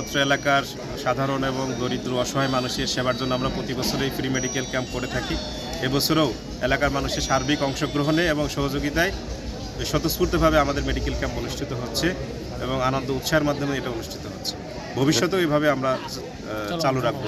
অত্র এলাকার সাধারণ এবং দরিদ্র অসহায় মানুষের সেবার জন্য আমরা প্রতি বছরই ফ্রি মেডিকেল ক্যাম্প করে থাকি। এবছরও এলাকার মানুষের সার্বিক অংশগ্রহণে এবং সহযোগিতায় স্বতঃস্ফূর্তভাবে আমাদের মেডিকেল ক্যাম্প অনুষ্ঠিত হচ্ছে এবং আনন্দ উৎসাহের মাধ্যমে এটা অনুষ্ঠিত হচ্ছে। ভবিষ্যতেও এইভাবে আমরা চালু রাখব।